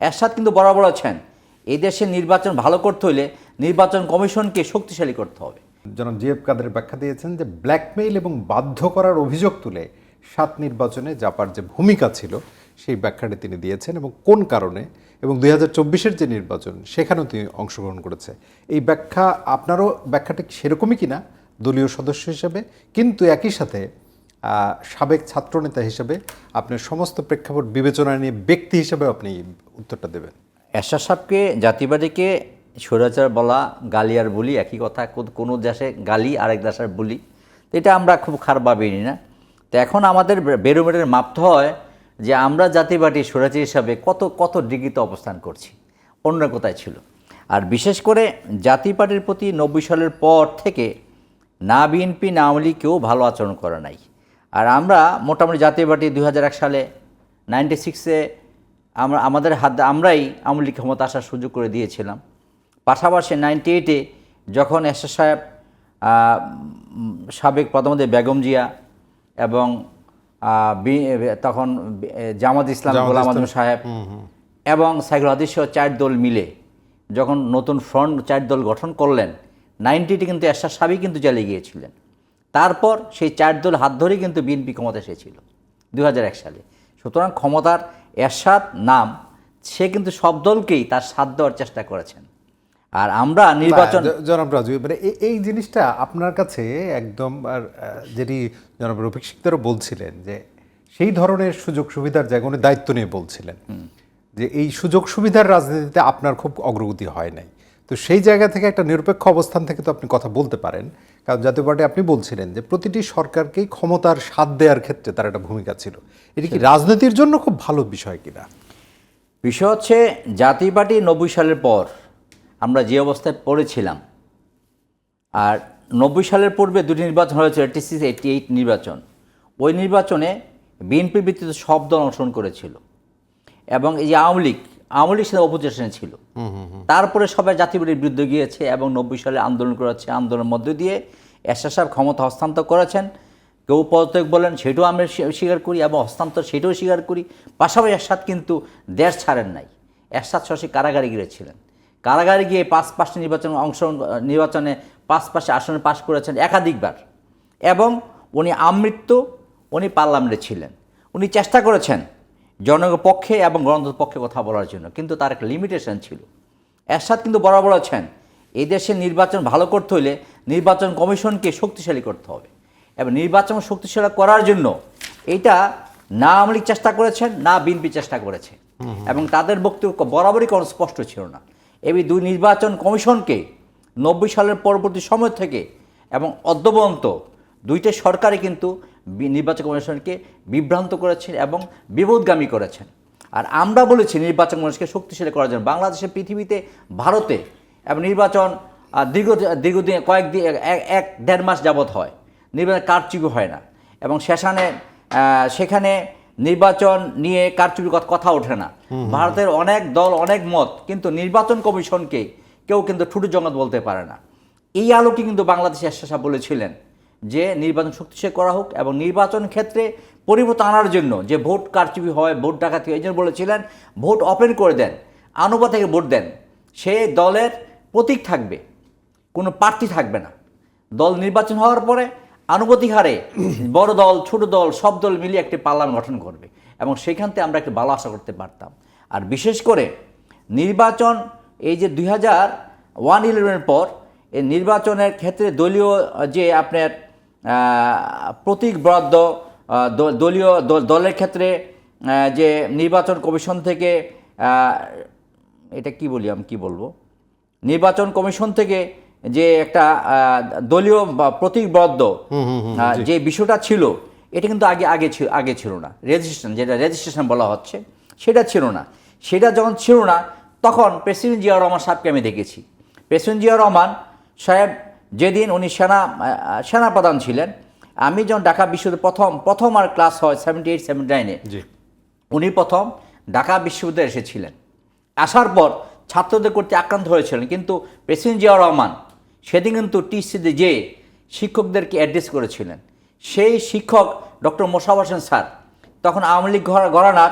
এরশাদ কিন্তু বরাবর আছেন। এই দেশে নির্বাচন ভালো করতে হলে নির্বাচন কমিশনকে শক্তিশালী করতে হবে। জনাব জিএফ কাদের ব্যাখ্যা দিয়েছেন যে, ব্ল্যাকমেইল এবং বাধ্য করার অভিযোগ তুলে সাত নির্বাচনে জাপার যে ভূমিকা ছিল, সেই ব্যাখ্যাটি তিনি দিয়েছেন এবং কোন কারণে এবং দুই হাজার চব্বিশের যে নির্বাচন, সেখানেও তিনি অংশগ্রহণ করেছে। এই ব্যাখ্যা আপনারও ব্যাখ্যাটা সেরকমই কিনা? দলীয় সদস্য হিসেবে। কিন্তু একই সাথে সাবেক ছাত্রনেতা হিসেবে আপনার সমস্ত প্রেক্ষাপট বিবেচনা নিয়ে ব্যক্তি হিসেবে আপনি উত্তরটা দেবেন। এরশাদ সাহেবকে, জাতিবাদীকে স্বৈরাচার বলা গালি আর বলি একই কথা, কোনো দেশে গালি, আরেক দেশের বলি। এটা আমরা খুব খারাপভাবে নিই না। তো এখন আমাদের বেরোমিটার মাপতে হয় যে আমরা জাতিবাদী স্বৈরাচার হিসাবে কত কত ডিগ্রিতে অবস্থান করছি, অন্য কোথায় ছিল। আর বিশেষ করে জাতি পার্টির প্রতি নব্বই সালের পর থেকে না বিএনপি, না আওয়ামী কেউ ভালো আচরণ করে নাই। আর আমরা মোটামুটি জাতীয় পার্টি দু হাজার এক সালে নাইনটি সিক্সে আমরা আমাদের হাত আমরাই আওয়ামী লীগ ক্ষমতা আসার সুযোগ করে দিয়েছিলাম। পাশাপাশি নাইনটি এইটে যখন এরশাদ সাহেব সাবেক প্রধানমন্ত্রী বেগম জিয়া এবং তখন জামাত ইসলাম গোলাম আজম সাহেব এবং সাইকুল হাদিস চার দল মিলে যখন নতুন ফ্রন্ট চার দল গঠন করলেন নাইনটিতে কিন্তু এরশাদ সাহেবই কিন্তু চালিয়ে গিয়েছিলেন। তারপর সেই চার দল হাত ধরেই কিন্তু বিএনপি ক্ষমতা এসেছিল দু হাজার এক সালে। সুতরাং ক্ষমতার এরশাদ নাম সে কিন্তু সব দলকেই তার সাথ দেওয়ার চেষ্টা করেছেন। আর আমরা নির্বাচন জনাব রাজু এ- এই জিনিসটা আপনার কাছে একদম আর যেটি জনাব রফিক সিকদারও বলছিলেন যে সেই ধরনের সুযোগ সুবিধার জায়গা উনি দায়িত্ব নিয়ে বলছিলেন যে এই সুযোগ সুবিধার রাজনীতিতে আপনার খুব অগ্রগতি হয় নাই। তো সেই জায়গা থেকে একটা নিরপেক্ষ অবস্থান থেকে তো আপনি কথা বলতে পারেন। কারণ জাতীয় পার্টি আপনি বলছিলেন যে প্রতিটি সরকারকেই ক্ষমতার স্বাদ দেওয়ার ক্ষেত্রে তার একটা ভূমিকা ছিল। এটি কি রাজনীতির জন্য খুব ভালো বিষয় কিনা? বিষয় হচ্ছে জাতীয় পার্টি নব্বই সালের পর আমরা যে অবস্থায় পড়েছিলাম আর নব্বই সালের পূর্বে দুটি নির্বাচন হয়েছে এইটি সিক্স এইটি এইট নির্বাচন। ওই নির্বাচনে বিএনপি ভিত্তিতে সব দল অংশগ্রহণ করেছিল এবং এই যে আওয়ামী লীগ আওয়ামী লীগ সেটা অপোজিশনে ছিল। তারপরে সবাই জাতীয়বাদীর বিরুদ্ধে গিয়েছে এবং নব্বই সালে আন্দোলন করেছে। আন্দোলনের মধ্য দিয়ে সাহেব ক্ষমতা হস্তান্তর করেছেন। কেউ পদত্যাগ বলেন, সেটাও আমরা স্বীকার করি এবং হস্তান্তর সেটাও স্বীকার করি। পাশাপাশি এরশাদ কিন্তু দেশ ছাড়েন নাই। এরশাদ সরাসরি কারাগারে গিয়েছিলেন। কারাগারে গিয়ে পাঁচ পাঁচটি নির্বাচন অংশ, নির্বাচনে পাঁচ পাঁচটি আসনে পাশ করেছেন একাধিকবার। এবং উনি আমৃত্যু, উনি পার্লামেন্টে ছিলেন। উনি চেষ্টা করেছেন জনগণের পক্ষে এবং গণতন্ত্রের পক্ষে কথা বলার জন্য, কিন্তু তার একটা লিমিটেশন ছিল। এরশাদ কিন্তু বরাবর আছেন। এই দেশে নির্বাচন ভালো করতে হলে নির্বাচন কমিশনকে শক্তিশালী করতে হবে। এবং নির্বাচন শক্তিশালী করার জন্য এটা না আওয়ামী চেষ্টা করেছেন, না বিএনপি চেষ্টা করেছে। এবং তাদের বক্তব্য বরাবরই কোনো স্পষ্ট ছিল না। এই দুই নির্বাচন কমিশনকে নব্বই সালের পরবর্তী সময় থেকে এবং অদ্যবন্ত দুইটা সরকারই কিন্তু নির্বাচন কমিশনকে বিভ্রান্ত করেছেন এবং বিবোধগামী করেছেন। আর আমরা বলেছি নির্বাচন মানুষকে শক্তিশালী করার জন্য বাংলাদেশে পৃথিবীতে ভারতে এবং নির্বাচন দীর্ঘ দীর্ঘদিন কয়েকদিন এক- এক দেড় মাস যাবৎ হয়। নির্বাচন কারচুপি হয় না এবং সেখানে সেখানে নির্বাচন নিয়ে কারচুপির কথা- কথা ওঠে না। ভারতের অনেক দল অনেক মত কিন্তু নির্বাচন কমিশনকে কেউ কিন্তু ঠুটু জঙ্গত বলতে পারে না। এই আলোকে কিন্তু বাংলাদেশের শাসা বলেছিলেন। যে নির্বাচন শক্তিশালী করা হোক এবং নির্বাচন ক্ষেত্রে পরিবর্তন আনার জন্য যে ভোট কারচুপি হয় ভোট ডাকাতি হয় এই জন্য বলেছিলেন ভোট ওপেন করে দেন আনুবা থেকে ভোট দেন সে দলের প্রতীক থাকবে কোনো প্রার্থী থাকবে না। দল নির্বাচন হওয়ার পরে আনুপাতিক হারে বড় দল ছোট দল সব দল মিলিয়ে একটি পার্লামেন্ট গঠন করবে এবং সেখান থেকে আমরা একটু ভালো আশা করতে পারতাম। আর বিশেষ করে নির্বাচন এই যে দুই হাজার ওয়ান ইলেভেনের পর এই নির্বাচনের ক্ষেত্রে দলীয় যে আপনার প্রতীক বরাদ্দ দলীয় দলের ক্ষেত্রে যে নির্বাচন কমিশন থেকে এটা কি বলি আমি কি বলব? নির্বাচন কমিশন থেকে যে একটা দলীয় বা প্রতীকবদ্ধ আহ, যে বিষয়টা ছিল এটা কিন্তু আগে আগে ছিল আগে ছিল না। রেজিস্ট্রেশন যেটা রেজিস্ট্রেশন বলা হচ্ছে সেটা ছিল না। সেটা যখন ছিল না তখন প্রেসিডেন্ট জিয়া রহমান সাহেবকে আমি দেখেছি। প্রেসিডেন্ট জিয়া রহমান সাহেব যেদিন উনি সেনা আহ, সেনা প্রধান ছিলেন আমি যখন ঢাকা বিশ্ববিদ্যালয়ে প্রথম প্রথম আর ক্লাস হয় সেভেন্টি এইট সেভেন্টি নাইনে উনি প্রথম ঢাকা বিশ্ববিদ্যালয়ে এসেছিলেন। আসার পর ছাত্রদের করতে আক্রান্ত হয়েছিলেন কিন্তু প্রেসিডেন্ট জিয়াউর রহমান সেদিন কিন্তু টিসিতে যে শিক্ষকদেরকে অ্যাড্রেস করেছিলেন। সেই শিক্ষক ডক্টর মোশাব হোসেন স্যার তখন আওয়ামী লীগ ঘর- ঘরানার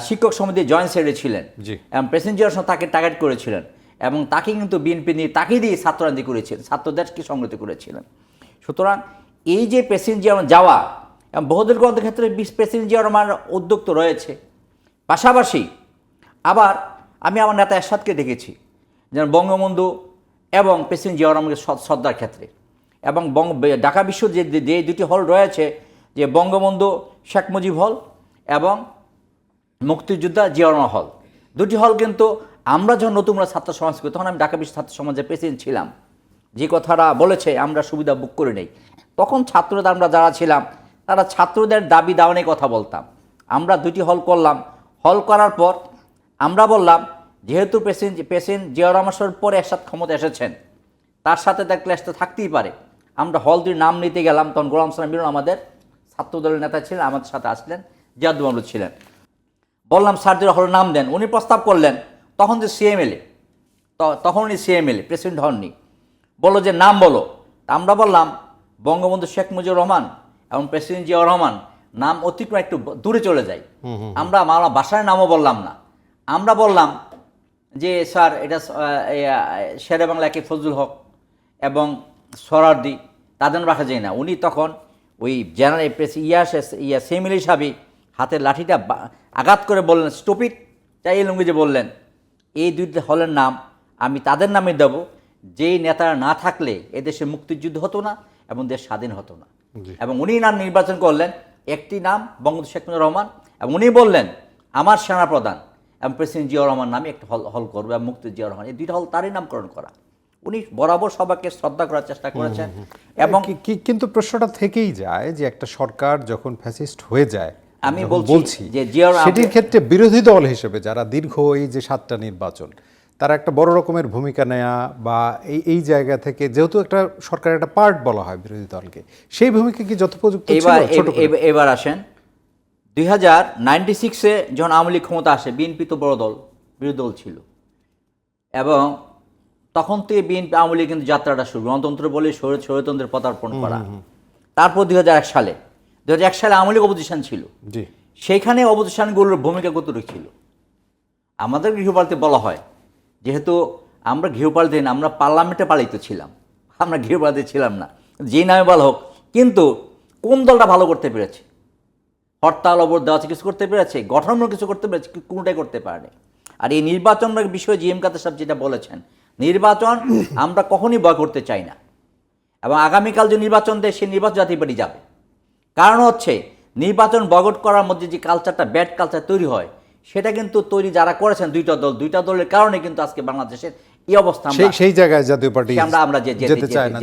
শিক্ষক সমিতির জয়েন্ট সেক্রেটারি ছিলেন। এবং প্রেসিডেন্ট জিয়াউর তাকে টার্গেট করেছিলেন। এবং তাকে কিন্তু বিএনপি নিয়ে তাকে দিয়ে ছাত্ররান্দি করেছিলেন ছাত্রদেরকে সংগতি করেছিলেন। সুতরাং এই যে প্রেসিডেন্ট জিয়া যাওয়া এবং বহুদল গ্রন্থের ক্ষেত্রে প্রেসিডেন্ট জিয়া রহমানের উদ্যোগ তো রয়েছে। পাশাপাশি আবার আমি আমার নেতা এরশাদকে দেখেছি যেমন বঙ্গবন্ধু এবং প্রেসিডেন্ট জিয়া রহমানকে শ্রদ্ধার ক্ষেত্রে। এবং বঙ্গ, ঢাকা বিশ্ব যে যে দুটি হল রয়েছে, যে বঙ্গবন্ধু শেখ মুজিব হল এবং মুক্তিযোদ্ধা জিয়ারমা হল। দুটি হল কিন্তু আমরা যখন নতুন করে ছাত্র সমাজ করি, তখন আমি ঢাকা বিশ্ব ছাত্র সমাজের প্রেসিডেন্ট ছিলাম। যে কথাটা বলেছে, আমরা সুবিধা বুক করে নেই। তখন ছাত্রদের আমরা যারা ছিলাম, তারা ছাত্রদের দাবি দাওয়ানে কথা বলতাম। আমরা দুটি হল করলাম। হল করার পর আমরা বললাম, যেহেতু প্রেসিডেন্ট প্রেসিডেন্ট জিয়া রহমান পরে একসাথ ক্ষমতা এসেছেন, তার সাথে তার ক্লাস তো থাকতেই পারে। আমরা হল দুই নাম নিতে গেলাম, তখন গোলাম সালাম মিলন আমাদের ছাত্র দলের নেতা ছিলেন, আমাদের সাথে আসলেন জিয়াদু ছিলেন। বললাম, স্যার স্যারদের হল নাম দেন। উনি প্রস্তাব করলেন তখন যে সিএমএলএ তখন উনি সিএমএলএ প্রেসিডেন্ট হননি। বলল যে নাম বলো। তা আমরা বললাম বঙ্গবন্ধু শেখ মুজিবুর রহমান এবং প্রেসিডেন্ট জিয়াউর রহমান নাম অতিক্রম একটু দূরে চলে যায়। আমরা আমার বাসার নামও বললাম না। আমরা বললাম যে স্যার এটা শেরে বাংলা একে ফজলুল হক এবং সরার্দি তাদের রাখা যায় না। উনি তখন ওই জেনারেল প্রেস ইয়া শেষ- ইয়া সেমিল হিসাবে হাতের লাঠিটা আঘাত করে বললেন স্টপিট চাই লঙ্গিজে বললেন। এই দুইটা হলের নাম আমি তাদের নামে দেব। যেই নেতারা না থাকলে এদেশে মুক্তিযুদ্ধ হতো না এবং দেশ স্বাধীন হতো না। এবং উনি নাম নির্বাচন করলেন। একটি নাম বঙ্গবন্ধু শেখ মুজিবুর রহমান এবং উনি বললেন আমার সেনাপ্রধান এবং প্রেসিডেন্ট জিয়াউর রহমান নামে একটা হল হল করবে এবং মুক্তি জিয়াউর রহমান। এই দুইটা হল তারই নামকরণ করা। উনি বরাবর সবাইকে শ্রদ্ধা করার চেষ্টা করেছেন এবং কিন্তু প্রশ্নটা থেকেই যায় যে একটা সরকার যখন ফ্যাসিস্ট হয়ে যায় আমি বলছি যে সেটির ক্ষেত্রে বিরোধী দল হিসেবে যারা দীর্ঘ এই যে সাতটা নির্বাচন তারা একটা বড় রকমের ভূমিকা নেয়া বা এই এই জায়গা থেকে যেহেতু একটা সরকারের একটা পার্ট বলা হয় বিরোধী দলকে সেই ভূমিকা কি যথোপযুক্ত এবার এবার আসেন। দুই হাজার নাইনটি সিক্সে যখন আওয়ামী লীগ ক্ষমতা আসে বিএনপি তো বড় দল বিরোধী দল ছিল। এবং তখন থেকে বিএনপি আওয়ামী লীগ কিন্তু যাত্রাটা শুরু গণতন্ত্র বলে স্বৈর- স্বৈরতন্ত্রের পদার্পণ করা। তারপর দুই হাজার এক সালে দুই হাজার এক সালে আওয়ামী লীগ অপোজিশন ছিল। জি। সেইখানে অবদানগুলোর ভূমিকা কতটুকু ছিল? আমাদের গৃহপালিতে বলা হয় যেহেতু আমরা গৃহপালিত না আমরা পার্লামেন্টে পালিত ছিলাম। আমরা গৃহপালিত ছিলাম না। যেই নামে বলা হোক কিন্তু কোন দলটা ভালো করতে পেরেছে? হরতাল অবরোধ দেওয়া আছে কিছু করতে পেরেছে? গঠনমূলক কিছু করতে পেরেছে কোনোটাই করতে পারেনি। আর এই নির্বাচনের বিষয়ে জি এম কাদের সাহেব যেটা বলেছেন নির্বাচন আমরা কখনই ভয় করতে চাই না। এবং আগামীকাল যে নির্বাচন দেয় সেই নির্বাচন জাতীয় পার্টি যাবে। কারণ হচ্ছে নির্বাচন বগট করার মধ্যে যে কালচারটা ব্যাড কালচার তৈরি হয় সেটা কিন্তু তৈরি যারা করেছেন দুইটা দল দুইটা দলের কারণে কিন্তু আজকে বাংলাদেশের এই অবস্থা সেই সেই জায়গায় জাতীয় পার্টি আমরা আমরা যে- যেতে- চাই না।